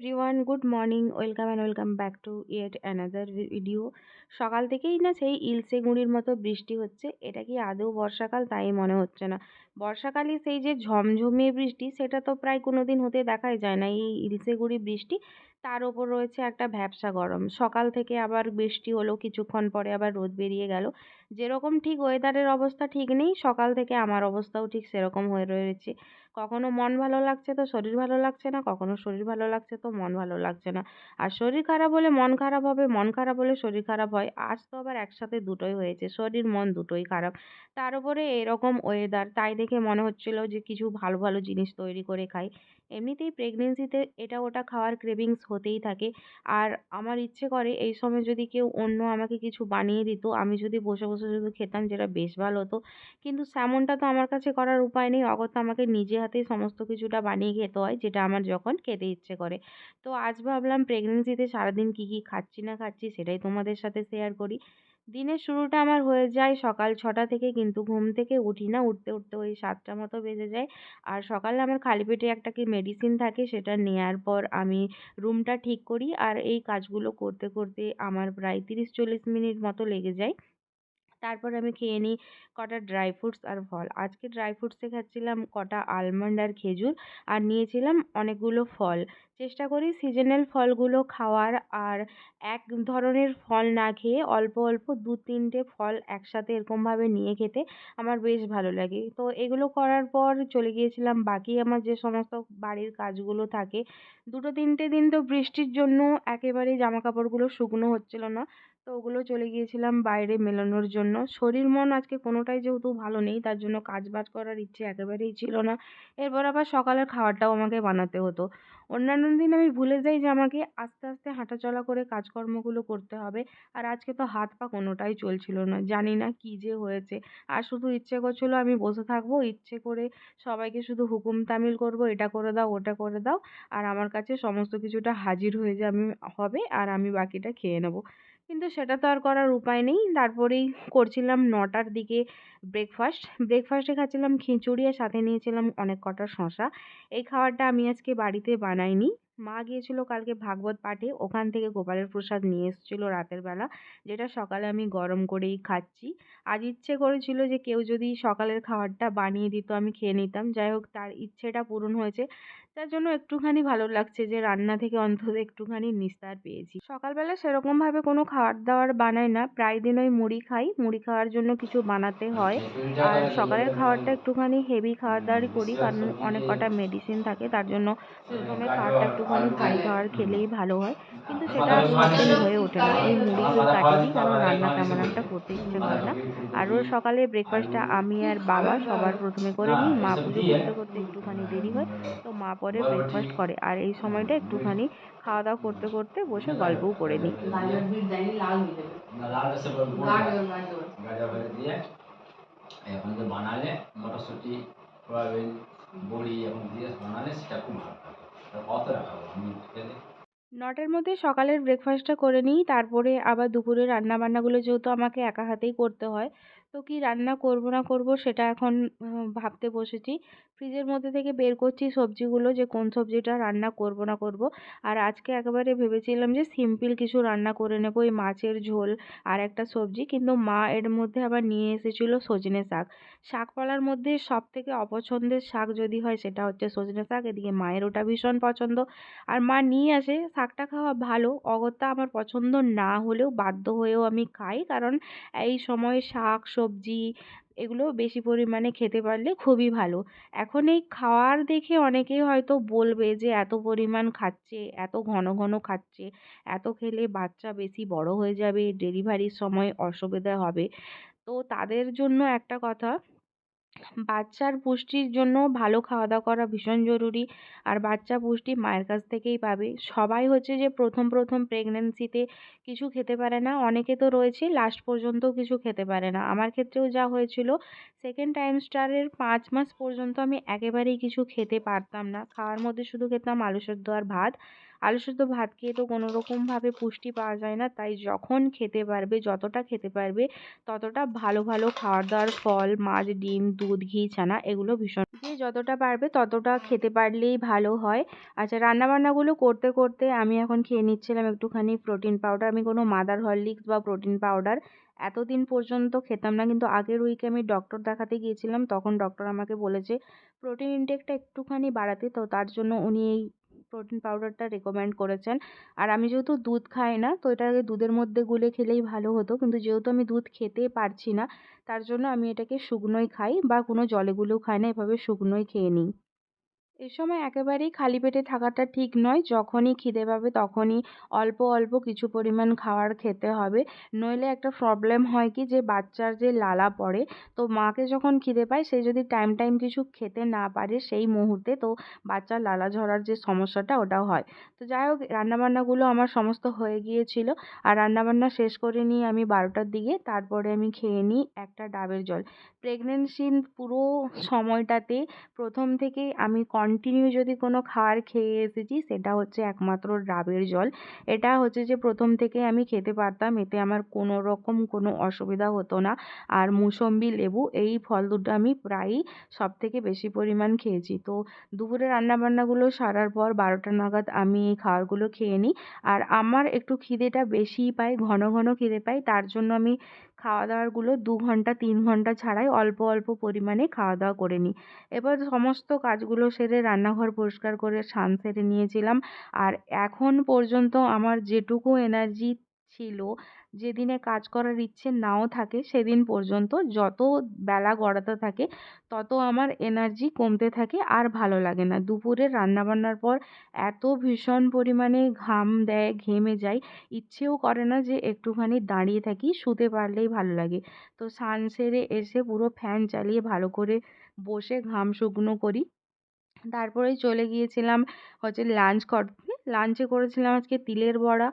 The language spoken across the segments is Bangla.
Everyone good morning welcome and welcome back to yet another video সকাল থেকেই না সেই ইলসে গুঁড়ির মতো বৃষ্টি হচ্ছে, এটা কি আদৌ বর্ষাকাল? তাই মনে হচ্ছে না। বর্ষাকালে সেই যে ঝমঝমিয়ে বৃষ্টি, সেটা তো প্রায় কোনো দিন হতে দেখাই যায় না এই ইলসে গুঁড়ি বৃষ্টি। তার ওপর রয়েছে একটা ভ্যাবসা গরম। সকাল থেকে আবার বৃষ্টি হলো, কিছুক্ষণ পরে আবার রোদ বেরিয়ে গেল। যেরকম ঠিক ওয়েদারের অবস্থা ঠিক নেই, সকাল থেকে আমার অবস্থাও ঠিক সেরকম হয়ে রয়েছে। কখনো মন ভালো লাগছে তো শরীর ভালো লাগছে না, কখনো শরীর ভালো লাগছে তো মন ভালো লাগছে না। আর শরীর খারাপ হলে মন খারাপ হবে, মন খারাপ হলে শরীর খারাপ হয়। আজ তো আবার একসাথে দুটোই হয়েছে, শরীর, মন দুটোই খারাপ। তার উপরে এরকম ওয়েদার তাই দেখে মনে হচ্ছিল যে কিছু ভালো ভালো জিনিস তৈরি করে খাই। এমনিতেই প্রেগনেন্সিতে এটা ওটা খাওয়ার ক্রেভিংস হতেই থাকে। আর আমার ইচ্ছে করে এই সময় যদি কেউ অন্য আমাকে কিছু বানিয়ে দিত, আমি যদি বসে বসে শুধু খেতাম যেটা বেশ ভালো হতো। কিন্তু তেমনটা তো আমার কাছে করার উপায় নেই। অগত্যা আমাকে নিজে হাতেই সমস্ত কিছুটা বানিয়ে খেতে হয়, যেটা আমার যখন খেতে ইচ্ছে করে। তো আজ ভাবলাম প্রেগনেন্সিতে সারাদিন কী কী খাচ্ছি না খাচ্ছি সেটাই তোমাদের সাথে শেয়ার করি। দিনের শুরুটা আমার হয়ে যায় সকাল ছটা থেকে, কিন্তু ঘুম থেকে উঠি না। উঠতে উঠতে ওই সাতটা মতো বেজে যায়। আর সকালে আমার খালি পেটে একটা কি মেডিসিন থাকে সেটা নেওয়ার পর আমি রুমটা ঠিক করি। আর এই কাজগুলো করতে করতে আমার প্রায় তিরিশ চল্লিশ মিনিট মতো লেগে যায়। তারপর আমি খেয়ে নিই কটা ড্রাই ফ্রুটস আর ফল। আজকে ড্রাই ফ্রুটসে খাচ্ছিলাম কটা আলমন্ড আর খেজুর আর নিয়েছিলাম অনেকগুলো ফল। চেষ্টা করি সিজনাল ফলগুলো খাওয়ার আর এক ধরনের ফল না খেয়ে অল্প অল্প দু তিনটে ফল একসাথে এরকমভাবে নিয়ে খেতে আমার বেশ ভালো লাগে। তো এগুলো করার পর চলে গিয়েছিলাম। বাকি আমার যে সমস্ত বাড়ির কাজগুলো থাকে, দুটো তিনটে দিন তো বৃষ্টির জন্য একেবারেই জামা কাপড়গুলো শুকনো হচ্ছিল না। তো ওগুলো চলে গিয়েছিলাম বাইরে মেলানোর জন্য। শরীর, মন আজকে কোনোটাই যেহেতু ভালো নেই, তার জন্য কাজ বাজ করার ইচ্ছে একেবারেই ছিল না। এরপর আবার সকালের খাবারটাও আমাকে বানাতে হতো। অন্যান্য দিন আমি ভুলে যাই যে আমাকে আস্তে আস্তে হাঁটাচলা করে কাজকর্মগুলো করতে হবে। আর আজকে তো হাত পা কোনোটাই চলছিল না, জানি না কী যে হয়েছে। আর শুধু ইচ্ছে করছিল আমি বসে থাকব, ইচ্ছে করে সবাইকে শুধু হুকুম তামিল করব, এটা করে দাও, ওটা করে দাও। আর আমার কাছে সমস্ত কিছুটা হাজির হয়ে যে আমি হবে আর আমি বাকিটা খেয়ে নেব। কিন্তু সেটা তো আর করার উপায় নেই। তারপরেই করছিলাম নটার দিকে ব্রেকফাস্ট ব্রেকফাস্টে খাচ্ছিলাম খিচুড়ি আর সাথে নিয়েছিলাম অনেক কটা শশা এই খাবারটা আমি আজকে বাড়িতে বানাইনি মা গিয়েছিল কালকে ভাগবত পাঠে। ওখান থেকে গোপালের প্রসাদ নিয়ে এসেছিল রাতের বেলা, যেটা সকালে আমি গরম করেই খাচ্ছি। আজ ইচ্ছে করেছিল যে কেউ যদি সকালের খাবারটা বানিয়ে দিত, আমি খেয়ে নিতাম। যাই হোক, তার ইচ্ছেটা পূরণ হয়েছে। তার জন্য একটুখানি ভালো লাগছে যে রান্না থেকে অন্তত একটুখানি নিস্তার পেয়েছি। সকালবেলা সেরকমভাবে কোনো খাবার দাবার বানাই না। প্রায় দিন ওই মুড়ি খাই। মুড়ি খাওয়ার জন্য কিছু বানাতে হয়। আর সকালের খাবারটা একটুখানি হেভি খাবার দাবারই করি, কারণ অনেক কটা মেডিসিন থাকে। তার জন্য প্রথমে খাবারটা একটুখানি ভারী খাবার খেলেই ভালো হয়। কিন্তু সেটা হয়ে ওঠে না। ওই মুড়ি কাটিয়ে দিই কারণ রান্না তেমন একটা করতে ইচ্ছে করে না। আর রোজ সকালে ব্রেকফাস্টটা আমি আর বাবা সবার প্রথমে করে নিই। মা পুজো করতে করতে একটুখানি দেরি হয়। তো মা পরে ব্রেকফাস্ট করে। আর এই সময়টা একটুখানি খাওয়া দাওয়া করতে করতে বসে গল্পও করে নিই এখন যে বানালে মটরশুঁটি সয়াবিন বড়ি এখন দিয়ে বানালে সেটা খুব ভালো থাকে কত রাখাবো আমি নটার মধ্যে সকালের ব্রেকফাস্টটা করে নিই তারপরে আবার দুপুরে রান্না বান্নাগুলো যেহেতু আমাকে একা হাতেই করতে হয় তো কী রান্না করব না করব সেটা এখন ভাবতে বসেছি। ফ্রিজের মধ্যে থেকে বের করছি সবজিগুলো যে কোন সবজিটা রান্না করব না করব। আর আজকে একেবারে ভেবেছিলাম যে সিম্পল কিছু রান্না করে নেব ওই মাছের ঝোল আর একটা সবজি। কিন্তু মা এর মধ্যে আবার নিয়ে এসেছিল সজনে শাক। শাকপালার মধ্যে সব থেকে অপছন্দের শাক যদি হয় সেটা হচ্ছে সজনে শাক। এদিকে মায়ের ওটা ভীষণ পছন্দ। আর মা নিয়ে আসে, শাকটা খাওয়া ভালো, অগত্যা আমার পছন্দ না হলেও বাধ্য হয়েও আমি খাই। কারণ এই সময় শাক সবজি এগুলো বেশি পরিমাণে খেতে পারলে খুবই ভালো। এখন এই খাওয়ার দেখে অনেকেই হয়তো বলবে যে, এত পরিমাণ খাচ্ছে, এত ঘন ঘন খাচ্ছে, এত খেলে বাচ্চা বেশি বড় হয়ে যাবে ডেলিভারির সময় অসুবিধা হবে। তো তাদের জন্য একটা কথা বাচ্চার পুষ্টির জন্য ভালো খাওয়া দাওয়া করা ভীষণ জরুরি। আর বাচ্চা পুষ্টি মায়ের কাছ থেকেই পাবে। সবাই হচ্ছে যে প্রথম প্রথম প্রেগনেন্সিতে কিছু খেতে পারে না। অনেকে তো রয়েছে লাস্ট পর্যন্ত কিছু খেতে পারে না। আমার ক্ষেত্রেও যা হয়েছিল সেকেন্ড টাইমস্টারের পাঁচ মাস পর্যন্ত আমি একেবারেই কিছু খেতে পারতাম না। খাওয়ার মধ্যে শুধু খেতাম আলু সেদ্ধ আর ভাত। আলু সেদ্ধ ভাত খেয়ে তো কোনো রকমভাবে পুষ্টি পাওয়া যায় না। তাই যখন খেতে পারবে, যতটা খেতে পারবে, ততটা ভালো ভালো খাওয়ার দাওয়ার ফল, মাছ, ডিম, দুধ, ঘি, ছানা এগুলো ভীষণ যে যতটা পারবে ততটা খেতে পারলেই ভালো হয়। আচ্ছা রান্নাবান্নাগুলো করতে করতে আমি এখন খেয়ে নিচ্ছিলাম একটুখানি প্রোটিন পাউডার। আমি কোনো মাদার হরলিক্স বা প্রোটিন পাউডার এতদিন পর্যন্ত খেতাম না। কিন্তু আগের উইকে আমি ডক্টর দেখাতে গিয়েছিলাম। তখন ডক্টর আমাকে বলেছে, প্রোটিন ইনটেকটা একটুখানি বাড়াতে। তো তার জন্য উনি এই প্রোটিন পাউডারটা রেকমেন্ড করেছেন। আর আমি যেহেতু দুধ খাই না, তো এটাকে দুধের মধ্যে গুলে খেলেই ভালো হতো। কিন্তু যেহেতু আমি দুধ খেতে পারছি না, তার জন্য আমি এটাকে শুকনোই খাই বা কোনো জলে গুলেও খাই না, এভাবে শুকনোই খেয়ে নিই। এ সময় একেবারেই খালি পেটে থাকাটা ঠিক নয়। যখনই খিদে পাবে তখনই অল্প অল্প কিছু পরিমাণ খাবার খেতে হবে। নইলে একটা প্রবলেম হয় কি যে বাচ্চার যে লালা পড়ে, তো মাকে যখন খিদে পায়, সে যদি টাইম টাইম কিছু খেতে না পারে সেই মুহূর্তে তো বাচ্চার লালা ঝরার যে সমস্যাটা ওটাও হয়। তো যাই হোক, রান্নাবান্নাগুলো আমার সমস্ত হয়ে গিয়েছিল। আর রান্নাবান্না শেষ করে নিয়ে আমি বারোটার দিকে। তারপরে আমি খেয়ে নিই একটা ডাবের জল। প্রেগনেন্সির পুরো সময়টাতে প্রথম থেকেই আমি কন্টিনিউ যদি কোনো খাবার খেয়ে এসেছি, সেটা হচ্ছে একমাত্র ডাবের জল। এটা হচ্ছে যে প্রথম থেকেই আমি খেতে পারতাম, এতে আমার কোনো রকম কোনো অসুবিধা হতো না। আর মুসম্বি লেবু, এই ফল দুটো আমি প্রায়ই সব থেকে বেশি পরিমাণ খেয়েছি। তো দুপুরে রান্নাবান্নাগুলো সারার পর বারোটা নাগাদ আমি এই খাবারগুলো খেয়ে নিই। আর আমার একটু খিদেটা বেশিই পায়, ঘন ঘন খিদে পায়, তার জন্য আমি খাওয়া দাওয়ারগুলো দু ঘণ্টা, তিন ঘণ্টা ছাড়াই অল্প অল্প পরিমাণে খাওয়া দাওয়া করে নিই। এবার সমস্ত কাজগুলো সেরে রান্নাঘর পরিষ্কার করে স্নান সেরে নিয়েছিলাম। আর এখন পর্যন্ত আমার যেটুকু এনার্জি ছিল, যেদিনে কাজ করার ইচ্ছে নাও থাকে সেদিন পর্যন্ত যত বেলা গড়াতে থাকে তত আমার এনার্জি কমতে থাকে আর ভালো লাগে না। দুপুরে রান্নাবান্নার পর এত ভীষণ পরিমাণে ঘাম দেয়, ঘেমে যাই, ইচ্ছেও করে না যে একটুখানি দাঁড়িয়ে থাকি, শুতে পারলেই ভালো লাগে। তো স্নান সেরে এসে পুরো ফ্যান চালিয়ে ভালো করে বসে ঘাম শুকনো করি। তারপরেই চলে গিয়েছিলাম হচ্ছে লাঞ্চ করতে লাঞ্চে করেছিলাম আজকে তিলের বড়া।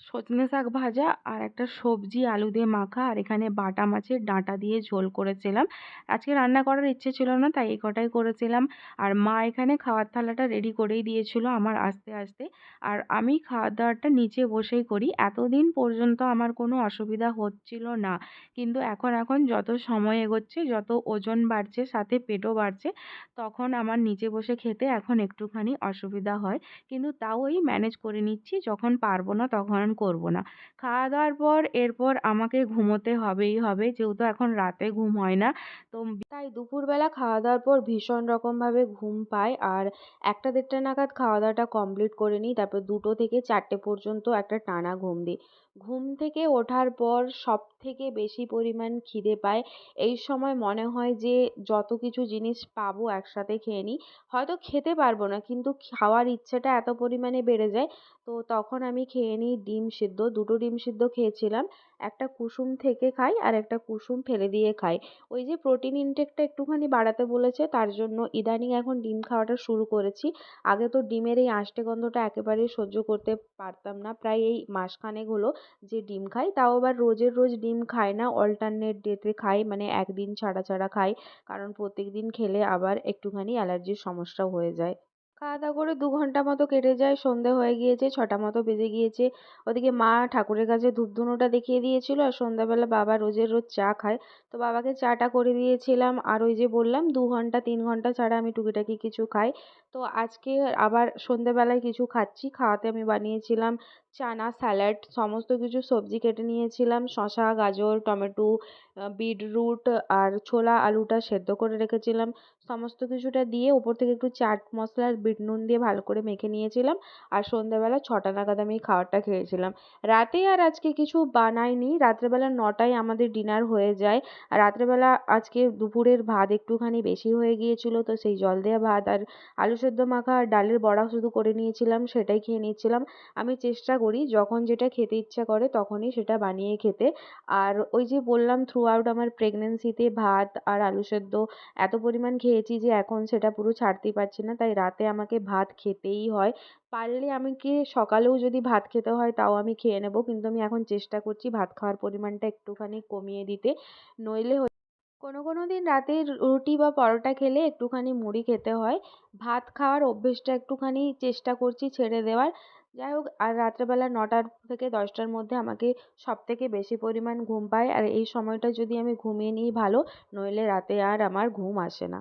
সজনে শাক ভাজা আর একটা সবজি, আলু দিয়ে মাখা আর এখানে বাটা মাছের ডাঁটা দিয়ে ঝোল করেছিলাম। আজকে রান্না করার ইচ্ছে ছিল না, তাই এই কটাই করেছিলাম। আর মা এখানে খাওয়ার থালাটা রেডি করেই দিয়েছিল আমার আস্তে আস্তে। আর আমি খাওয়ার দাওয়ারটা নিচে বসেই করি। এতদিন পর্যন্ত আমার কোনো অসুবিধা হচ্ছিল না। কিন্তু এখন এখন যত সময় এগোচ্ছে, যত ওজন বাড়ছে, সাথে পেটও বাড়ছে, তখন আমার নিচে বসে খেতে এখন একটুখানি অসুবিধা হয়। কিন্তু তাও ওই ম্যানেজ করে নিচ্ছি। যখন পারব না তখন আর করব না। খাওয়া দাওয়ার পর এরপর আমাকে ঘুমোতে হবেই হবে, যেহেতু এখন রাতে ঘুম হয় না। তো তাই দুপুরবেলা খাওয়া দাওয়ার পর ভীষণ রকমভাবে ঘুম পায় আর একটা দেড়টা নাগাদ খাওয়া দাওয়াটা কমপ্লিট করে নিই, তারপর দুটো থেকে চারটে পর্যন্ত একটা টানা ঘুম দিই। ঘুম থেকে ওঠার পর সব থেকে বেশি পরিমাণ খিদে পায়। এই সময় মনে হয় যে যত কিছু জিনিস পাবো একসাথে খেয়ে নিই। হয়তো খেতে পারব না, কিন্তু খাওয়ার ইচ্ছেটা এত পরিমাণে বেড়ে যায়, তো তখন আমি খেয়ে নিই ডিম সিদ্ধ, দুটো ডিম সিদ্ধ খেয়েছিলাম। একটা কুসুম থেকে খাই আর একটা কুসুম ফেলে দিয়ে খাই। ওই যে প্রোটিন ইনটেকটা একটুখানি বাড়াতে বলেছে, তার জন্য ইদানিং এখন ডিম খাওয়াটা শুরু করেছি। আগে তো ডিমের এই আষ্টে গন্ধটা একেবারেই সহ্য করতে পারতাম না। প্রায় এই মাসখানেক হলো যে ডিম খাই, তাও আবার রোজের রোজ ডিম খাই না অল্টারনেট ডেতে খাই মানে একদিন ছাড়া ছাড়া খাই। কারণ প্রত্যেক দিন খেলে আবার একটুখানি অ্যালার্জির সমস্যা হয়ে যায়। খাওয়া দাওয়া করে দু ঘণ্টা মতো কেটে যায়, সন্ধে হয়ে গিয়েছে, ছটা মতো বেজে গিয়েছে। ওদিকে মা ঠাকুরের কাছে ধূপ ধুনোটা দেখিয়ে দিয়েছিল আর সন্ধ্যাবেলা বাবা রোজের রোজ চা খায়। তো বাবাকে চাটা করে দিয়েছিলাম আর ওই যে বললাম, দু ঘণ্টা, তিন ঘণ্টা ছাড়া আমি টুকিটাকি কিছু খাই। তো আজকে আবার সন্ধ্যেবেলায় কিছু খাচ্ছি, খাওয়াতে আমি বানিয়েছিলাম চানা, স্যালাড, সমস্ত কিছু সবজি কেটে নিয়েছিলাম, শসা, গাজর, টমেটো বিটরুট আর ছোলা, আলুটা সেদ্ধ করে রেখেছিলাম। সমস্ত কিছুটা দিয়ে ওপর থেকে একটু চাট মশলা আর বিট নুন দিয়ে ভালো করে মেখে নিয়েছিলাম। আর সন্ধ্যাবেলা ছটা নাগাদ আমি খাবারটা খেয়েছিলাম। রাতে আর আজকে কিছু বানাইনি। রাত্রেবেলা নটায় আমাদের ডিনার হয়ে যায়। আর রাত্রেবেলা আজকে দুপুরের ভাত একটুখানি বেশি হয়ে গিয়েছিল, তো সেই জল দেওয়া ভাত আর আলু সেদ্ধ মাখা আর ডালের বড়া শুধু করে নিয়েছিলাম, সেটাই খেয়ে নিচ্ছিলাম। আমি চেষ্টা করি যখন যেটা খেতে ইচ্ছা করে তখনই সেটা বানিয়ে খেতে। আর ওই যে বললাম থ্রু আউট আমার প্রেগনেন্সিতে ভাত আর আলু সেদ্ধ এত পরিমাণ খেয়েছি যে এখন সেটা পুরো ছাড়তেই পারছি না। তাই রাতে আমাকে ভাত খেতেই হয়। পারলে আমাকে সকালেও যদি ভাত খেতে হয় তাও আমি খেয়ে নেব। কিন্তু আমি এখন চেষ্টা করছি ভাত খাওয়ার পরিমাণটা একটুখানি কমিয়ে দিতে। নইলে কোনো কোনো দিন রাতে রুটি বা পরোটা খেলে একটুখানি মুড়ি খেতে হয়। ভাত খাওয়ার অভ্যেসটা একটুখানি চেষ্টা করছি ছেড়ে দেওয়ার। যাই হোক, আর রাত্রেবেলা নটার থেকে দশটার মধ্যে আমাকে সব থেকে বেশি পরিমাণ ঘুম পায়। আর এই সময়টা যদি আমি ঘুমিয়ে নিই ভালো, নইলে রাতে আর আমার ঘুম আসে না।